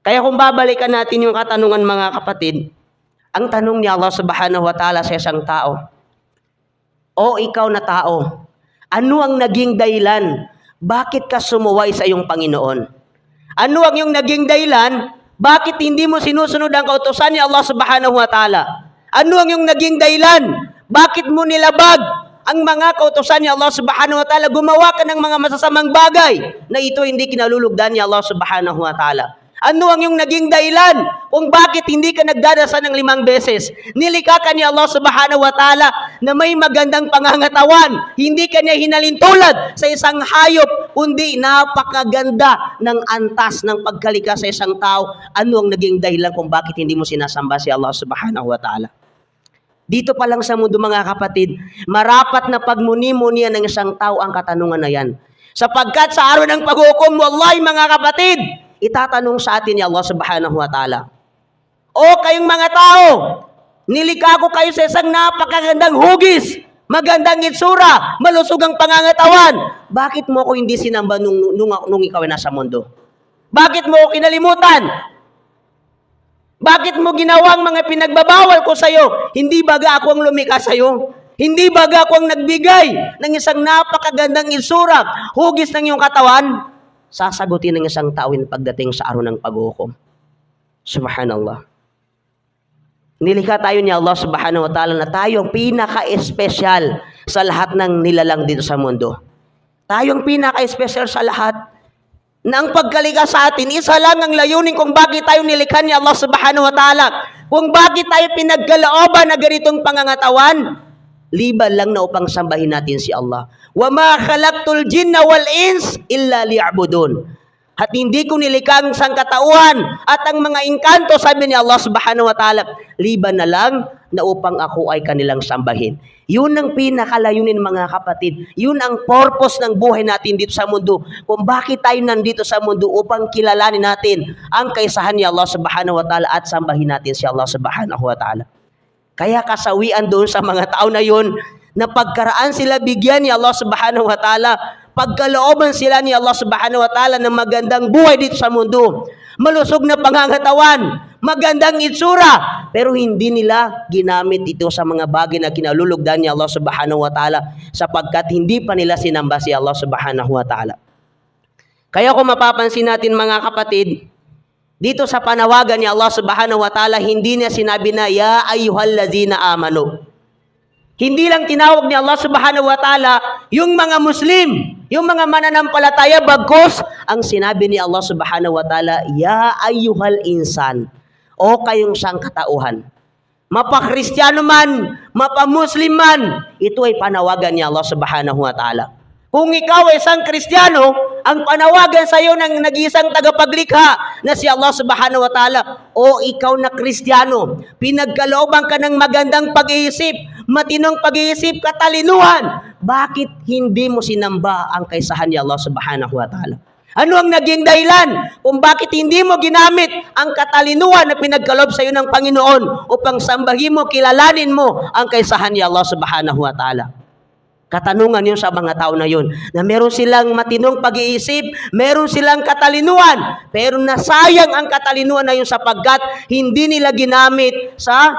Kaya kung babalikan natin yung katanungan mga kapatid, ang tanong ni Allah subhanahu wa ta'ala sa isang tao, O ikaw na tao, ano ang naging dahilan? Bakit ka sumuway sa iyong Panginoon? Ano ang yung naging dahilan? Bakit hindi mo sinusunod ang kautosan ni Allah subhanahu wa ta'ala? Ano ang yung naging dahilan? Bakit mo nilabag ang mga kautosan ni Allah subhanahu wa ta'ala? Gumawa ka ng mga masasamang bagay na ito hindi kinalulugdan ni Allah subhanahu wa ta'ala. Ano ang yung naging dahilan kung bakit hindi ka nagdarasal ng limang beses? Nilikha ka ni Allah subhanahu wa ta'ala na may magandang pangangatawan. Hindi ka niya hinalintulad sa isang hayop, kundi napakaganda ng antas ng pagkalika sa isang tao. Ano ang naging dahilan kung bakit hindi mo sinasamba si Allah subhanahu wa ta'ala? Dito pa lang sa mundo mga kapatid, marapat na pagmuni-muni ng isang tao ang katanungan na yan. Sapagkat sa araw ng paghukom, wallahi mga kapatid, itatanong sa atin ni Allah subhanahu wa ta'ala. O kayong mga tao, nilikha ko kayo sa isang napakagandang hugis, magandang itsura, malusog ang pangangatawan. Bakit mo ako hindi sinamba nung, nung, nung ikaw ay nasa mundo? Bakit mo ako kinalimutan? Bakit mo ginawang mga pinagbabawal ko sa'yo? Hindi baga ako ang lumika sa'yo? Hindi baga ako ang nagbigay ng isang napakagandang itsura, hugis ng iyong katawan? Sasagutin ng isang tawin pagdating sa araw ng paghukom. Subhanallah. Nilikha tayo ni Allah subhanahu wa ta'ala na tayo ang pinaka-espesyal sa lahat ng nilalang dito sa mundo. Tayo ang pinaka-espesyal sa lahat na ang pagkalika sa atin, isa lang ang layunin kung bakit tayo nilikha ni Allah subhanahu wa ta'ala. Kung bakit tayo pinagkalooban na ganitong pangangatawan, liban lang na upang sambahin natin si Allah. Wa ma khalaqtul jinna wal ins illa liya'budun. At hindi ko nilikha ang sangkatauhan at ang mga engkanto, sabi ni Allah subhanahu wa ta'ala, liban na lang na upang ako ay kanilang sambahin. Yun ang pinakalayunin mga kapatid. Yun ang purpose ng buhay natin dito sa mundo. Kung bakit tayo nandito sa mundo upang kilalanin natin ang kaisahan ni Allah subhanahu wa ta'ala at sambahin natin si Allah subhanahu wa ta'ala. Kaya kasawian doon sa mga tao na yun, na pagkaraan sila bigyan ni Allah subhanahu wa ta'ala, pagkalooban sila ni Allah subhanahu wa ta'ala ng magandang buhay dito sa mundo. Malusog na pangangatawan, magandang itsura, pero hindi nila ginamit ito sa mga bagay na kinalulugdan ni Allah subhanahu wa ta'ala sapagkat hindi pa nila sinamba si Allah subhanahu wa ta'ala. Kaya kung mapapansin natin mga kapatid, dito sa panawagan ni Allah subhanahu wa ta'ala, hindi niya sinabi na, Ya ayyuhallazina amanu. Hindi lang tinawag ni Allah subhanahu wa ta'ala yung mga Muslim, yung mga mananampalataya, bagkos ang sinabi ni Allah subhanahu wa ta'ala, Ya ayyuhal insan, o kayong sangkatauhan. Mapa-Kristiyano man, mapa-Muslim man, ito ay panawagan ni Allah subhanahu wa ta'ala. Kung ikaw ay isang Kristiyano, ang panawagan sa iyo ng nag-iisang tagapaglikha na si Allah subhanahu wa ta'ala, o ikaw na Kristiyano, pinagkalooban ka ng magandang pag-iisip, matinong pag-iisip, katalinuhan, bakit hindi mo sinamba ang kaisahan ni Allah subhanahu wa ta'ala? Ano ang naging dahilan kung bakit hindi mo ginamit ang katalinuhan na pinagkalob sa iyo ng Panginoon upang sambahin mo, kilalanin mo ang kaisahan ni Allah subhanahu wa ta'ala? Katanungan yun sa mga tao na yun, na meron silang matinong pag-iisip, meron silang katalinuhan, pero nasayang ang katalinuhan na yun sapagkat hindi nila ginamit sa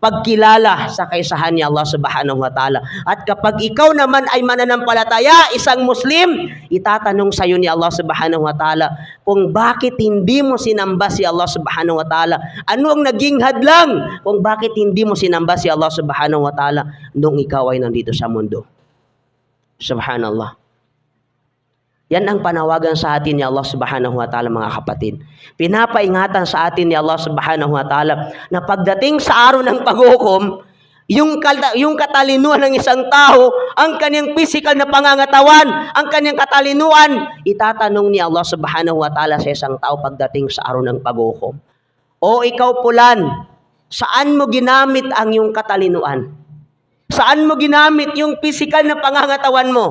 pagkilala sa kaisahan ni Allah subhanahu wa ta'ala. At kapag ikaw naman ay mananampalataya, isang Muslim, itatanong sa iyo ni Allah subhanahu wa ta'ala kung bakit hindi mo sinamba si Allah subhanahu wa ta'ala. Ano ang naging hadlang kung bakit hindi mo sinamba si Allah subhanahu wa ta'ala nung ikaw ay nandito sa mundo. Subhanallah. Yan ang panawagan sa atin ni Allah subhanahu wa ta'ala mga kapatid. Pinapaingatan sa atin ni Allah subhanahu wa ta'ala na pagdating sa araw ng paghukom, yung, yung katalinuhan ng isang tao, ang kanyang physical na pangangatawan, ang kanyang katalinuhan, itatanong ni Allah subhanahu wa ta'ala sa isang tao pagdating sa araw ng paghukom. O ikaw pulan, saan mo ginamit ang iyong katalinuhan? Saan mo ginamit yung physical na pangangatawan mo?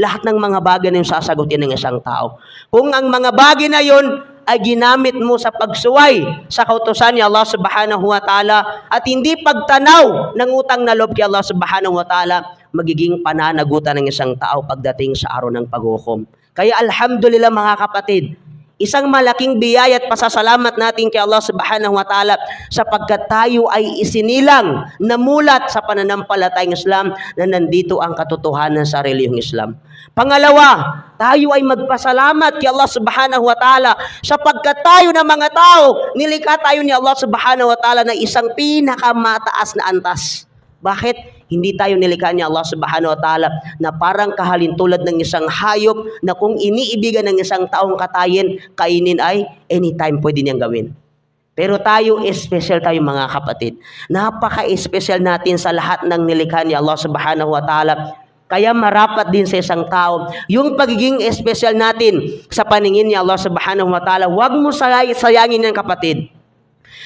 Lahat ng mga bagay na yung sasagutin ng isang tao. Kung ang mga bagay na yon ay ginamit mo sa pagsuway sa kautosan ni Allah subhanahu wa ta'ala at hindi pagtanaw ng utang na loob kay Allah subhanahu wa ta'ala, magiging pananagutan ng isang tao pagdating sa araw ng paghukom. Kaya alhamdulillah mga kapatid, Isang malaking biyaya at pasasalamat natin kay Allah subhanahu wa ta'ala sapagkat tayo ay isinilang namulat sa pananampalatayang Islam na nandito ang katotohanan sa reliyong Islam. Pangalawa, tayo ay magpasalamat kay Allah subhanahu wa ta'ala sapagkat tayo na mga tao, nilikha tayo ni Allah subhanahu wa ta'ala na isang pinakamataas na antas. Bakit? Hindi tayo nilikha ni Allah subhanahu wa ta'ala na parang kahalintulad ng isang hayop na kung iniibigan ng isang taong katayin, kainin ay anytime pwede niyang gawin. Pero tayo, special tayo mga kapatid. Napaka-special natin sa lahat ng nilikha ni Allah subhanahu wa ta'ala. Kaya marapat din sa isang tao, yung pagiging special natin sa paningin ni Allah subhanahu wa ta'ala, huwag mo sayangin yan kapatid.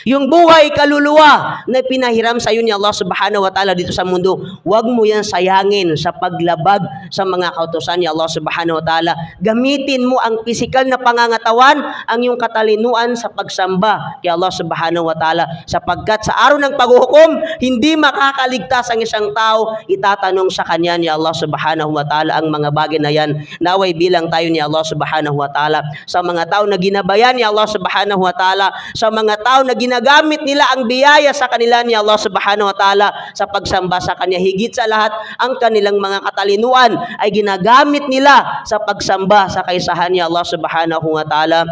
Yung buhay kaluluwa na pinahiram sa iyo ni Allah subhanahu wa ta'ala dito sa mundo, huwag mo yan sayangin sa paglabag sa mga kautosan ni Allah subhanahu wa ta'ala. Gamitin mo ang pisikal na pangangatawan, ang iyong katalinuan sa pagsamba kay Allah subhanahu wa ta'ala. Sapagkat sa araw ng paghuhukom, hindi makakaligtas ang isang tao, itatanong sa kanya ni Allah subhanahu wa ta'ala ang mga bagay na yan. Naway bilang tayo ni Allah subhanahu wa ta'ala sa mga tao na ginabayan ni Allah subhanahu wa ta'ala, sa mga tao na ginagamit nila ang biyaya sa kanila ni Allah subhanahu wa ta'ala sa pagsamba sa Kanya. Higit sa lahat, ang kanilang mga katalinuan ay ginagamit nila sa pagsamba sa kaisahan ni Allah subhanahu wa ta'ala.